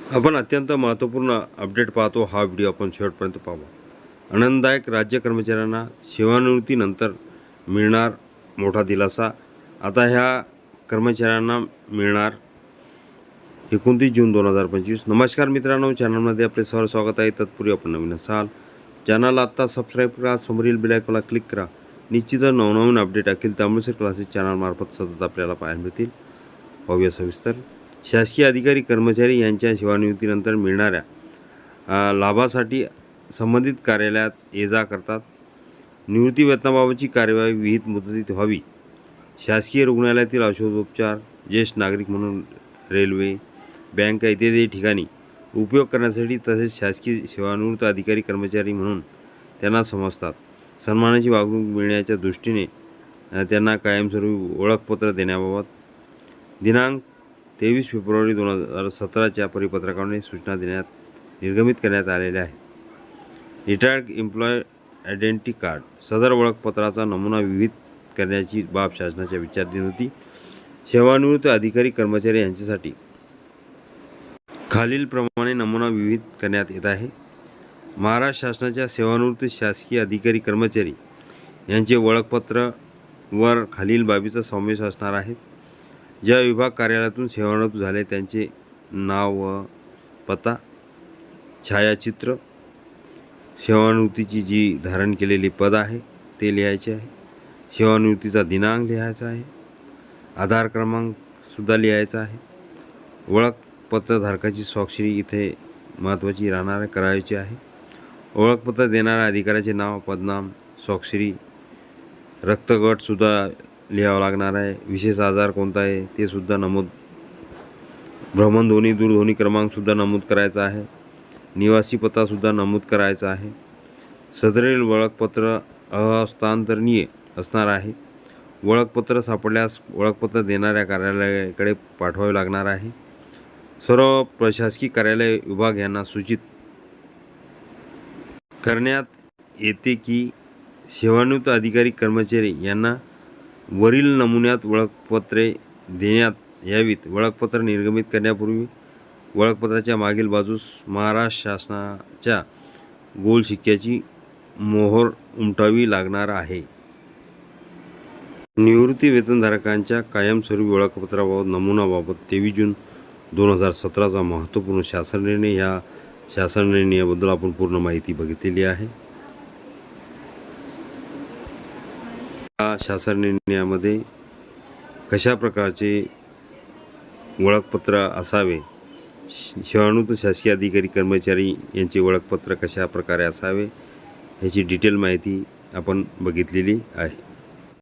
आपण अत्यंत महत्त्वपूर्ण अपडेट पाहतो हा व्हिडिओ आपण शेवटपर्यंत पाहावा आनंददायक राज्य कर्मचाऱ्यांना सेवानिवृत्तीनंतर मिळणार मोठा दिलासा. आता ह्या कर्मचाऱ्यांना मिळणार एकोणतीस जून दोन हजार पंचवीस. नमस्कार मित्रांनो चॅनलमध्ये आपले सर स्वागत आहे. तत्पूर्वी आपण नवीन असाल चॅनलला आत्ता सबस्क्राईब करा समोरील बेलायकॉनला क्लिक करा. निश्चितच नवनवीन अपडेट अखिल सर क्लासेस चॅनलमार्फत सतत आपल्याला पाहायला मिळतील. पाहूया सविस्तर शासकीय अधिकारी कर्मचारी यांच्या सेवानिवृत्तीनंतर मिळणाऱ्या लाभासाठी संबंधित कार्यालयात ये जा करतात. निवृत्ती वेतनाबाबतची कार्यवाही विहित मुदतीत व्हावी. शासकीय रुग्णालयातील औषधोपचार ज्येष्ठ नागरिक म्हणून रेल्वे बँका इत्यादी ठिकाणी उपयोग करण्यासाठी तसेच शासकीय सेवानिवृत्त अधिकारी कर्मचारी म्हणून त्यांना समजतात. सन्मानाची वागणूक मिळण्याच्या दृष्टीने त्यांना कायमस्वरूपी ओळखपत्र देण्याबाबत दिनांक तेवीस फेब्रुवारी दोन हजार सतराच्या परिपत्रकाने सूचना देण्यात निर्गमित करण्यात आलेल्या आहेत रिटायर्ड एम्प्लॉय आयडेंटिटी कार्ड सदर ओळखपत्राचा नमुना विविध करण्याची बाब शासनाच्या विचाराधीन होती. सेवानिवृत्त अधिकारी कर्मचारी यांच्यासाठी खालीलप्रमाणे नमुना विविध करण्यात येत आहे. महाराष्ट्र शासनाच्या सेवानिवृत्त शासकीय अधिकारी कर्मचारी यांचे ओळखपत्र वर खालील बाबीचा समावेश असणार आहेत ज्या विभाग कार्यालयातून सेवानिवृत्त झाले त्यांचे नाव व पत्ता छायाचित्र सेवानिवृत्तीची जी धारण केलेली पद आहे ते लिहायचे आहे. सेवानिवृत्तीचा दिनांक लिहायचा आहे. आधार क्रमांकसुद्धा लिहायचा आहे. ओळखपत्रधारकाची स्वाक्षरी इथे महत्त्वाची राहणार करायची आहे. ओळखपत्र देणाऱ्या अधिकाऱ्याचे नाव पदनाम स्वाक्षरी रक्तगटसुद्धा लिहावं लागणार आहे. विशेष आजार कोणता आहे ते सुद्धा नमूद. भ्रमणध्वनी दूरध्वनी क्रमांकसुद्धा नमूद करायचा आहे. निवासी पत्तासुद्धा नमूद करायचा आहे. सदरेल ओळखपत्र अहस्तांतरणीय असणार आहे. ओळखपत्र सापडल्यास ओळखपत्र देणाऱ्या कार्यालयाकडे पाठवावे लागणार आहे. सर्व प्रशासकीय कार्यालय विभाग यांना सूचित करण्यात येते की सेवानिवृत्त अधिकारी कर्मचारी यांना वरील नमुन्यात ओळखपत्रे देण्यात यावीत. ओळखपत्र निर्गमित करण्यापूर्वी ओळखपत्राच्या मागील बाजूस महाराष्ट्र शासनाच्या गोल शिक्क्याची मोहर उमटावी लागणार आहे. निवृत्ती वेतनधारकांच्या कायमस्वरूपी ओळखपत्राबाबत नमुनाबाबत तेवीस जून दोन हजार सतराचा महत्त्वपूर्ण शासन निर्णय. ह्या शासन निर्णयाबद्दल आपण पूर्ण माहिती बघितलेली आहे. या शासन निर्णयामध्ये कशा प्रकारचे ओळखपत्र असावे? श- शासकीय अधिकारी कर्मचारी यांचे ओळखपत्र कशा प्रकारे असावे? ह्याची डिटेल माहिती आपण बघितलेली आहे.